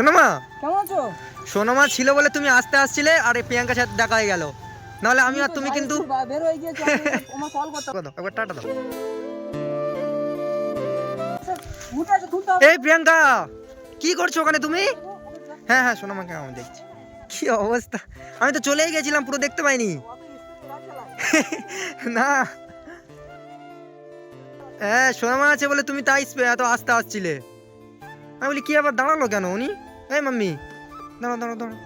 শোনো মা কেমন আছো? শোনো মা ছিল বলে তুমি আসতে আসছিলে আর এই প্রিয়াঙ্কার সাথে দেখা হয়ে গেল। নাহলে আমি আর তুমি কিন্তু বের হয়ে গিয়েছো আমার কল করতে একবার টাটা দাও। এই প্রিয়াঙ্কা কি করছ ওখানে তুমি? হ্যাঁ হ্যাঁ শোনো আমাকে আমি দেখছি। কি অবস্থা? আমি তো চলেই গেছিলাম পুরো দেখতে পাইনি। না। হ্যাঁ সোনামা আছে বলে তুমি তাই এত আস্তে আসছিলে। আমি বলি কি আবার দাঁড়াল কেন উনি? এই মাম্মি দাঁড়ো দাঁড়ো দাঁড়াও।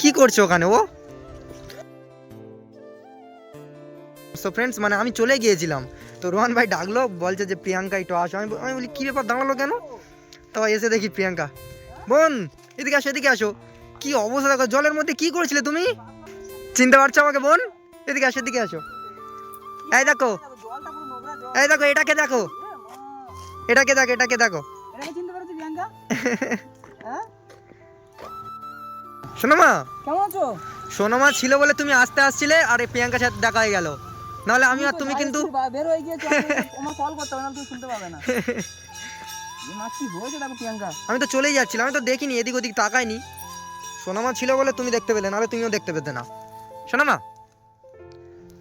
কি করছ ওখানে, ও? সো ফ্রেন্ডস মানে আমি চলে গিয়েছিলাম। তো রোহান ভাই ডাকলো, বলছে যে, প্রিয়াঙ্কা, একটু আসো। আমি আমি বলি, কি ব্যাপার, দাঁড়াল কেন? তো এসে দেখি প্রিয়াঙ্কা। বোন, এদিকে আসো এদিকে আসো। কি অবস্থা দেখো, জলের মধ্যে কি করছিলে তুমি? চিনতে পারছ আমাকে, বোন? এদিকে আসো এদিকে আসো। এই দেখো এই দেখো, এটাকে দেখো এটাকে দেখো। এটাকে দেখো হ্যাঁ? শোনো কেমন আছো? সোনামা ছিল বলে তুমি আসতে আসছিলে আর এই প্রিয়াঙ্কার সাথে দেখা হয়ে গেল। নাহলে আমি আর তুমি কিন্তু বের হয়ে গিয়েছো আমার কল করতে হবে না তুমি শুনতে পাবে না। আমি তো চলেই যাচ্ছিলাম আমি তো দেখিনি এদিক ওদিক তাকাইনি। সোনামা ছিল বলে তুমি দেখতে পেলে নাহলে তুমিও দেখতে পেতে না। সোনামা!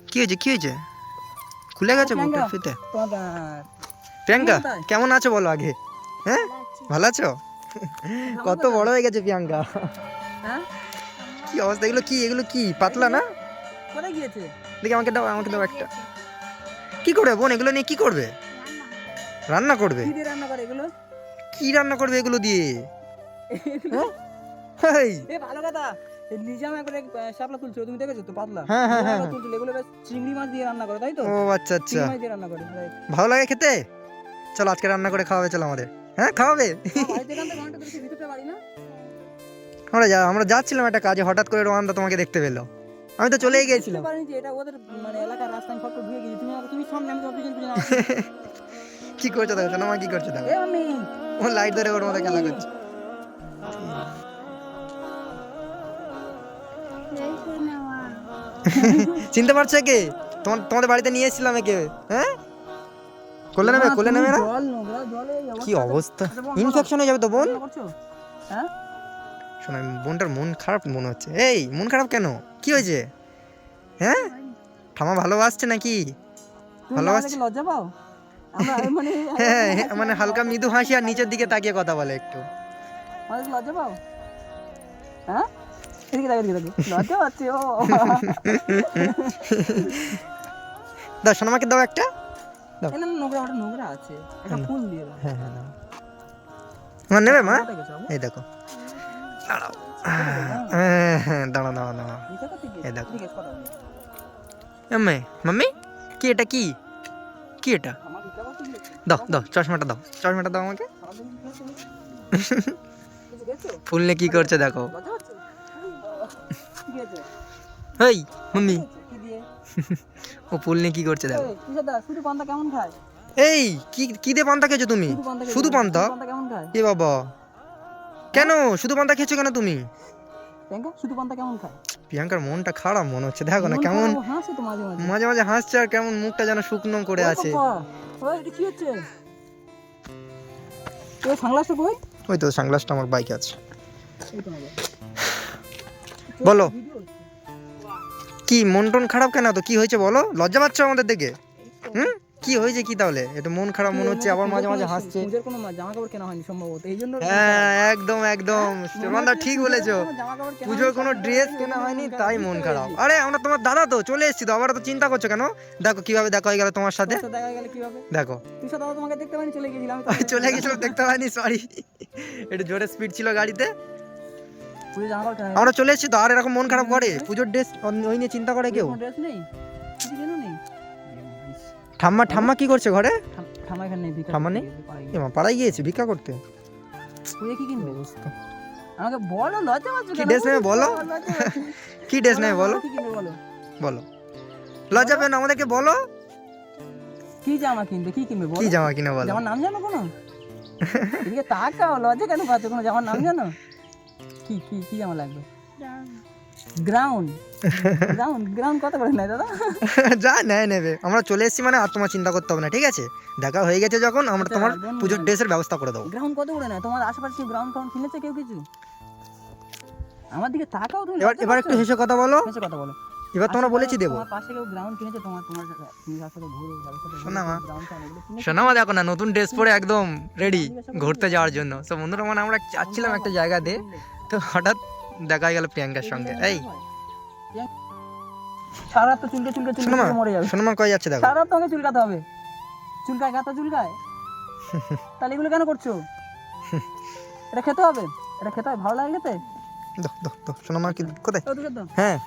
কি হয়েছে কি হয়েছে? খুলে গেছে। ফিতে। প্রিয়াঙ্কা কেমন আছো বলো আগে হ্যাঁ? ভালো আছো? কত বড় হয়ে গেছে প্রিয়াঙ্কা। হ্যাঁ? কি অবস্থা? এগুলো কি? এগুলো কি? পাতলা না? কোথায় গিয়েছে? দেখি আমাকে দাও আমাকে দাও একটা। কি করবে বোন? এগুলো নিয়ে কি করবে? রান্না করবে? কি রান্না করে এগুলো? কি রান্না করবে এগুলো দিয়ে? হ্যাঁ? এই, ভালো কথা। নিজাম একবারে শাপলা তুলছিল তুমি দেখেছ তো পাতলা? হ্যাঁ, হ্যাঁ, হ্যাঁ, তুলছিল এগুলো চিংড়ি মাছ দিয়ে রান্না করে তাই তো? ও আচ্ছা আচ্ছা। চিংড়ি মাছ দিয়ে রান্না করে ভালো লাগে খেতে? চলো আজকে রান্না করে খাওয়াবে চলো আমাদের। হ্যাঁ খাওয়াবে? আমরা যা আমরা যাচ্ছিলাম একটা কাজে হঠাৎ করে রোহানদা তোমাকে দেখতে পেল। আমি তো চলেই গিয়েছিলাম মানে কি করছ দেখো সোনামা কি করছ দেখো? ও লাইট ধরে ওর মধ্যে খেলা করছে। চিনতে পারছ কে তোমার তোমাদের বাড়িতে নিয়ে এসেছিলাম একে হ্যাঁ? কোলে নেবে কোলে নেবে না? কি অবস্থা। ইনফেকশন হয়ে যাবে তো বোন? হ্যাঁ? শোনো বোনটার মন খারাপ মনে হচ্ছে। এই মন খারাপ কেন? কি হয়েছে? হ্যাঁ? ঠামা ভালোবাসছে নাকি? ভালোবাসছি। লজ্জা পাও? মানে হ্যাঁ মানে হালকা মৃদু হাসি আর নিচের দিকে তাকিয়ে কথা বলে একটু। লজ্জা পাও? হ্যাঁ? দাও সোনামাকে দাও একটা। না, নোংরা ওটা নোংরা আছে। একটা ফুল দিয়ে দাও। হ্যাঁ হ্যাঁ দাও। আমার নেবে মা? কোথায় গেছো বাবু? এই দেখো। দাঁড়াও। হ্যাঁ হ্যাঁ দাঁড়াও দাঁড়াও দাঁড়াও? এই দেখো। মাম্মি কি এটা কি? কি এটা? দাও দাও চশমাটা দাও। চশমাটা দাও আমাকে? ফুল নিয়ে কি করছে দেখো? হেই মাম্মি? ও ফুল নিয়ে কি করছে দেখো শুধু পান্তা কেমন খায়? এই কি কি দিয়ে পান্তা খেয়েছো তুমি শুধু পান্তা? এ বাবা কেন শুধু পান্তা খেয়েছো কেন তুমি শুধু পান্তা কেমন খায়? প্রিয়াঙ্কার মনটা খারাপ মনে হচ্ছে দেখো না কেমন মাঝে মাঝে। হাসছে আর কেমন মুখটা যেন শুকনো করে আছে কি হচ্ছে? ওই তো সানগ্লাসটা আমার বাইকে আছে। বলো। কি মন টন খারাপ কেন তো কি হয়েছে বলো? লজ্জা পাচ্ছ আমাদের দেখে? হুম? কি হয়েছে কি তাহলে? একটু মন খারাপ মনে হচ্ছে আবার মাঝে মাঝে হাসছে। পুজোর কোনো মা- জামা কাপড় কেনা হয়নি সম্ভবত এই জন্য হ্যাঁ একদম একদম। রোমানদা ঠিক বলেছ। পুজোর কোনো ড্রেস কেনা হয়নি তাই মন খারাপ। আরে আমরা তোমার দাদা তো চলে এসেছি তো আবার তো চিন্তা করছ কেন? দেখো কীভাবে দেখা হয়ে গেল তোমার সাথে। দেখা গেলে কীভাবে? দেখো। তুই সাথে তোমাকে দেখতে পাইনি চলে গেছিলাম চলে গেছিলাম দেখতে পাইনি সরি একটু জোরে স্পিড ছিল গাড়িতে। আমরা চলে এসেছি তো আর এরকম মন খারাপ করে? পুজোর ড্রেস ওই নিয়ে চিন্তা করে কেউ? ড্রেস নেই? ঠাম্মা ঠাম্মা কি করছে ঘরে? ঠাম- ঠাম্মা এখানে নেই ঠাম্মা নেই? পাড়ায় গিয়েছে ভিক্ষা করতে? কি কিনবে? আমাকে বলো লজ্জা পাচ্ছ কি কেন? dress নেবে বলো? লজ্জা পাচ্ছ। কি ড্রেস নেবে বলো? বলো বলো? লজ্জা পেন আমাদেরকে বলো। কি জামা কিনবে কি কিনবে বলো? কি জামা কিনে বলো? জামার নাম জানো কোনো? এদিকে তাকাও লজ্জা কেন পাচ্ছ কোনো? জামার নাম জানো? কি কি কি জামা লাগবে গ্রাউন্ড গ্রাউন্ড গ্রাউন্ড কত করে নেয় দাদা? যা নেয় নেবে। আমরা চলে এসেছি মানে আর তোমার চিন্তা করতে হবে না ঠিক আছে? দেখা হয়ে গেছে যখন আমরা তোমার আচ্ছা, পুজোর ড্রেসের ব্যবস্থা করে দেবো। গ্রাউন্ড কত করে নেয়? তোমার আশেপাশে গ্রাউন্ড কিনেছে কেউ কিছু? আমার দিকে তাকাও তুমি এবার এবার একটু? হেসে কথা বলো। হেসে কথা বলো। এবার তোমরা বলেছি দেবো। পাশে কেউ গ্রাউন্ড কিনেছে? তোমার তোমার তুমি সাথে ঘুরো যার সাথে শোনা মা। গ্রাউন্ড টাউন এগুলো কিনেছে? শোনা মা দেখো না নতুন ড্রেস পরে একদম রেডি ঘুরতে যাওয়ার জন্য। তো বন্ধুরা মানে আমরা যাচ্ছিলাম একটা জায়গা দিয়ে তো হঠাৎ দেখা গেল প্রিয়াঙ্কার সঙ্গে। এই। সারা তো চুলকে চুলকে চুলকে মরে যাবে। শোনো মা কই যাচ্ছে দেখো। সারা তোমাকে চুলকাতে হবে। চুলকায় গাতা চুলকায়? তাহলে এগুলো কেন করছ? এটা খেতে হবে? এটা খেতে হবে ভালো লাগে খেতে? হ্যাঁ।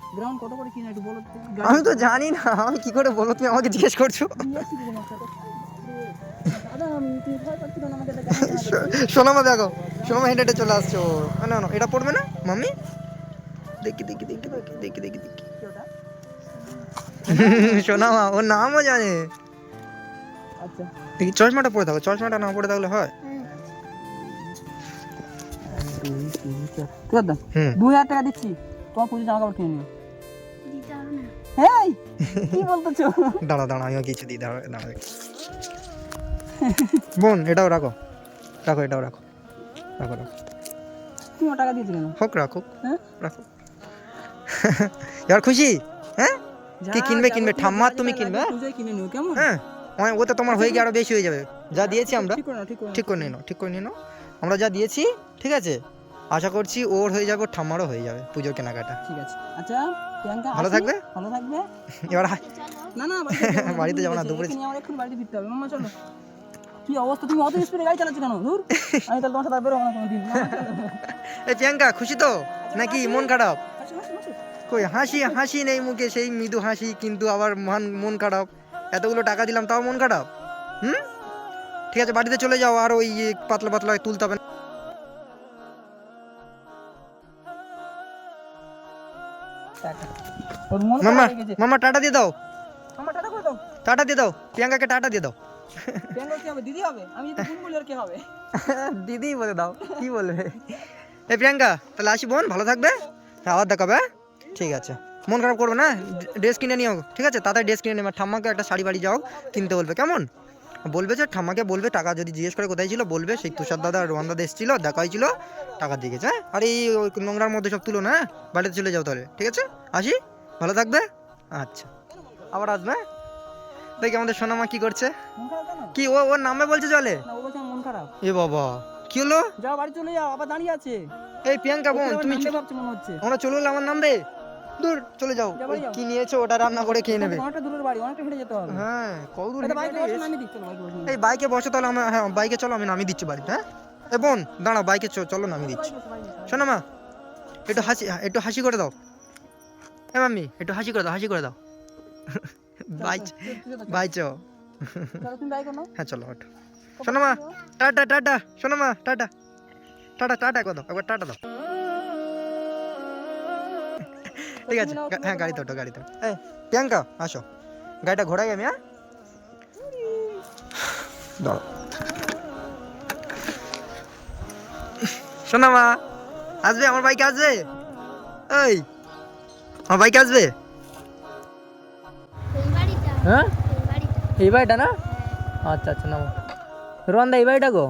আমি তো জানি না। আমি কি করে বলো তুমি আমাকে জিজ্ঞেস করছ। দিয়েছি তো তোমার সাথে। দাদা আমি তুমি ভয় পাচ্ছিল না আমাকে এটা কেমন লাগে? শোনো মা দেখো। শোনো হেঁটে হেঁটে চলে আসছো না না এটা পড়বে না? মাম্মি? দেখি দেখি দেখি দেখি দেখি দেখি দেখি? শোনা মা ওর নামও জানে। আচ্ছা। দেখি চশমাটা পরে থাকো চশমাটা না পরে থাকলে হয়? দুই তিন চার ঠিক আছে হুম। দুই হাজার টাকা দিচ্ছি। তোমার পুজো জামা কাপড় কিনে নিও। কি বলতেছো? দাঁড়া দাঁড়া আমিও কিছু দিই দাঁড়া। বোন এটাও রাখো। রাখো এটাও রাখো। রাখো রাখো। তুমি টাকা দিয়েছ কেন হোক রাখো। হ্যাঁ? রাখো। এবার খুশি? হ্যাঁ? কি কিনবে কিনবে? যা ঠাম্মা তুমি কিনবে হ্যাঁ? কিনে নিও কেমন? হ্যাঁ। ও তো তোমার হয়ে গিয়ে আরও বেশি হয়ে যাবে। যা দিয়েছি আমরা ঠিক করে নাও নাও। ঠিক করে নিয়ে নাও ঠিক করে নিয়ে নাও। আমরা যা দিয়েছি ঠিক আছে? আশা করছি ওর হয়ে যাবে ওর ঠাম্মারও হয়ে যাবে পুজোর কেনাকাটা। ঠিক আছে। আচ্ছা প্রিয়াঙ্কা ভালো থাকবে? ভালো থাকবে? এবার না না বাড়িতে যাব না, দুপুরে বাড়িতে ফিরতে হবে। মাম্মা চলো। কি অবস্থা? তুমি অত স্পিডে গাড়ি চালাচ্ছ কেন? দূর আমি তাহলে তোমার সাথে বেরোবো না কোনোদিন। এই প্রিয়াঙ্কা খুশি তো? নাকি মন খারাপ। কই হাসি হাসি নেই মুখে সেই মৃদু হাসি কিন্তু আবার মান মন খারাপ। এতগুলো টাকা দিলাম তাও মন খারাপ? হুম? ঠিক আছে বাড়িতে চলে যাও আর ওই পাতলা পাতলা তুলতে হবে। গেছে। মাম্মা টাটা দিয়ে দাও। মাম্মা টাটা করে দাও। টাটা দিয়ে দাও প্রিয়াঙ্কাকে টাটা দিয়ে দাও। প্রিয়াঙ্কা কি হবে? দিদি হবে? আমি যদি বোন কি হবে? দিদি বলে দাও, কি বলবে? এই প্রিয়াঙ্কা, তাহলে আসি বোন, ভালো থাকবে? হ্যাঁ আবার দেখাবে হ্যাঁ? ঠিক আছে। মন খারাপ করবে না? ড্রেস কিনে নিও ঠিক আছে? তাড়াতাড়ি ড্রেস কিনে নেবে ঠাম্মাকে একটা শাড়ি বাড়ি যাও, কিনতে বলবে, কেমন? বলবে যে, ঠাম্মাকে বলবে, টাকা যদি জিজ্ঞেস করে কোথায় ছিল, বলবে, সেই তুষার দাদা, রোহান দাদা এসেছিল দেখা হয়েছিল টাকা দিয়ে গেছে হ্যাঁ? আর এই নোংরার মধ্যে সব তুলো না হ্যাঁ? বাড়িতে চলে যাও তাহলে, ঠিক আছে? আসি? ভালো থাকবে? আচ্ছা। আবার আসবে হ্যাঁ? দেখি আমাদের সোনামা কি করছে। কি ও ওর নামে বলছে জলে? মন খারাপ। এ বাবা কি হলো? যাও বাড়ি চলে যাও আবার দাঁড়িয়ে আছে। এই প্রিয়াঙ্কা বোন তুমি মনে হচ্ছে। আমরা চলে আমার নামবে দূর চলে যাও। কি নিয়েছো ওটা রান্না করে খেয়ে নেবে। অনেকটা দূরের বাড়ি অনেকটা হেঁটে যেতে হবে। হ্যাঁ কত দূর এই বাইকে বসো তাহলে আমি হ্যাঁ বাইকে চলো আমি নামিয়ে দিচ্ছি বাড়িতে হ্যাঁ? এ বোন দাঁড়াও বাইকে চলো নামিয়ে দিচ্ছি। শোনো মা একটু হাসি হ্যাঁ, একটু হাসি করে দাও। এ মাম্মি একটু হাসি করে দাও হাসি করে দাও। বাই বাই চ তুমি বাইক নাও হ্যাঁ চলো ওঠো। শোনো মা টাটা টাটা শোনো মা টাটা। টাটা টাটা দাও একবার টাটা দাও। ঠিক আছে হ্যাঁ গাড়িতে ওঠো গাড়িতে। এই প্রিয়াঙ্কা আসো। গাড়িটা ঘোরাই আমি হ্যাঁ? দাঁড়াও। শোনো মা আসবে? আমার বাইকে আসবে? এই আমার বাইকে আসবে? হ্যাঁ? এই বাড়িটা। না? আচ্ছা আচ্ছা নাও রোহানদা এই বাড়িটা গো?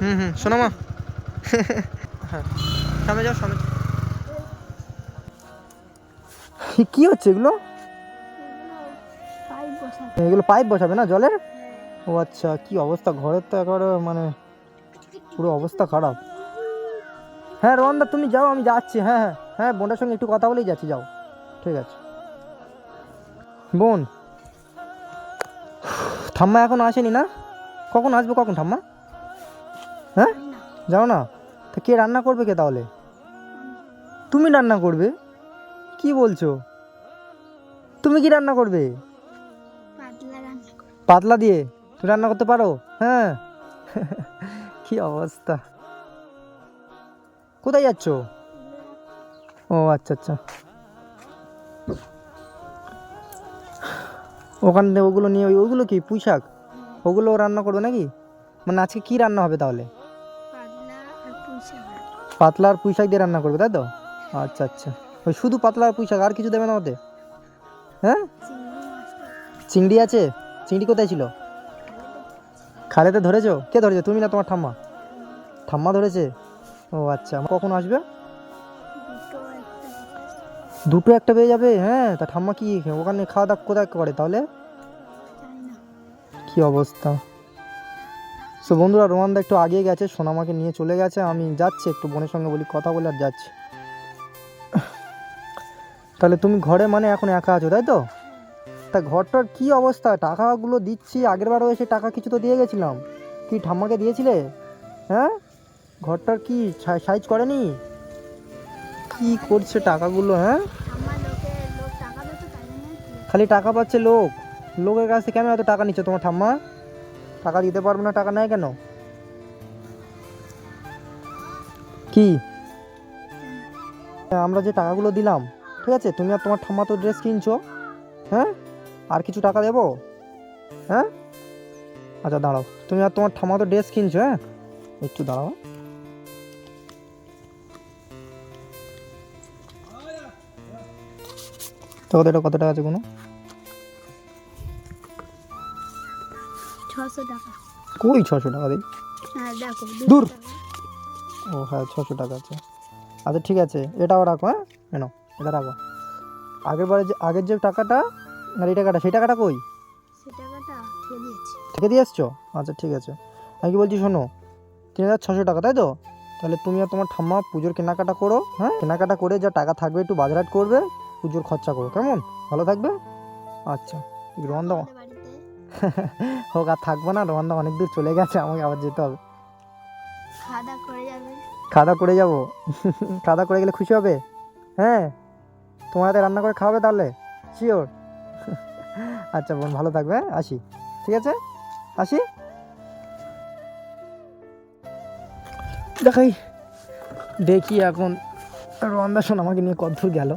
হুম হুম শোনো মা। হ্যাঁ সামনে যাও সামনে। কি হচ্ছে এগুলো? পাইপ এগুলো পাইপ বসাবে না জলের? ও আচ্ছা কি অবস্থা? ঘরের তো একেবারে মানে পুরো অবস্থা খারাপ। হ্যাঁ রোহনদা তুমি যাও আমি যাচ্ছি। হ্যাঁ হ্যাঁ হ্যাঁ বোনটার সঙ্গে একটু কথা বলেই যাচ্ছি যাও। ঠিক আছে। বোন ঠাম্মা এখন আসেনি না? কখন আসবে কখন ঠাম্মা? হ্যাঁ? যাও না। তা কে রান্না করবে কে তাহলে? তুমি রান্না করবে? কি বলছো? তুমি কি রান্না করবে? পাতলা পাতলা দিয়ে? তুমি রান্না করতে পারো? হ্যাঁ? কি অবস্থা? কোথায় যাচ্ছ? ও আচ্ছা আচ্ছা। ওখান থেকে ওগুলো নিয়ে ওই- ওগুলো কি পুঁই শাক ওগুলো রান্না করবে নাকি? মানে আজকে কি রান্না হবে তাহলে? পাতলা আর পুঁইশাক পুঁই শাক দিয়ে রান্না করবে, তাই তো? আচ্ছা আচ্ছা। ওই শুধু পাতলা আর পুঁই শাক আর কিছু দেবে না ওতে হ্যাঁ? চিংড়ি আছে? চিংড়ি কোথায় ছিল? খালেতে ধরেছো? কে ধরেছে? তুমি না তোমার ঠাম্মা? ঠাম্মা ধরেছে? ও আচ্ছা কখন আসবে? দুটো একটা পেয়ে যাবে? হ্যাঁ তা ঠাম্মা কি ওখানে খাওয়া দাওয়া কোথায় করে তাহলে? কি অবস্থা? সো বন্ধুরা, রোমানদা একটু আগে গেছে, সোনামাকে নিয়ে চলে গেছে, আমি যাচ্ছি, একটু বোনের সঙ্গে বলি কথা বলে আর যাচ্ছি। তাহলে তুমি ঘরে মানে এখন একা আছো, তাই তো? তা ঘরটার কি অবস্থা? টাকাগুলো দিচ্ছি, আগের বারও এসে টাকা কিছু তো দিয়ে গেছিলাম। কি ঠাম্মাকে দিয়েছিলে? হ্যাঁ? ঘরটার কি সাইজ করেনি? কি করছে টাকাগুলো হ্যাঁ? খালি টাকা পাচ্ছে লোক। লোকের কাছ কেন এত টাকা নিচ্ছে তোমার ঠাম্মা? টাকা দিতে পারবে না, টাকা নেয় কেন? কি? আমরা যে টাকাগুলো দিলাম, ঠিক আছে? তুমি আর তোমার ঠাম্মা তো ড্রেস কিনছো হ্যাঁ? আর কিছু টাকা দেবো? হ্যাঁ? আচ্ছা দাঁড়াও। তুমি আর তোমার ঠাম্মা তো ড্রেস কিনছো হ্যাঁ? একটু দাঁড়াও। তো এটা কত টাকা আছে কোনো? ছশো টাকা। কই ছশো টাকা দিই? হ্যাঁ দূর। ও হ্যাঁ ছশো টাকা আছে। আচ্ছা ঠিক আছে এটাও রাখো হ্যাঁ? কেন এটা রাখো। আগের বারে যে আগের যে টাকাটা আর এই টাকাটা সেই টাকাটা কই? থেকে দিয়ে এসছো? আচ্ছা ঠিক আছে। আমি কি বলছি শোনো তিন হাজার ছশো টাকা তাই তো? তাহলে তুমি আর তোমার ঠাম্মা পুজোর কেনাকাটা করো হ্যাঁ? কেনাকাটা করে যা টাকা থাকবে একটু বাজারহাট করবে। পুজোর খরচা করো কেমন? ভালো থাকবে? আচ্ছা রোহান দা আমাদের বাড়িতে হোক আর থাকব না রোহান দা অনেক দূর চলে গেছে আমাকে আবার যেতে হবে। খাওয়া দাওয়া করে যাবে। খাওয়া দাওয়া করে খাওয়া দাওয়া করে গেলে খুশি হবে? হ্যাঁ? তোমার হাতে রান্না করে খাওয়াবে তাহলে? শিওর আচ্ছা বোন ভালো থাকবে হ্যাঁ? আসি। ঠিক আছে? আসি? দেখাই। দেখি এখন রন্দা শোন আমাকে নিয়ে কত দূর গেল।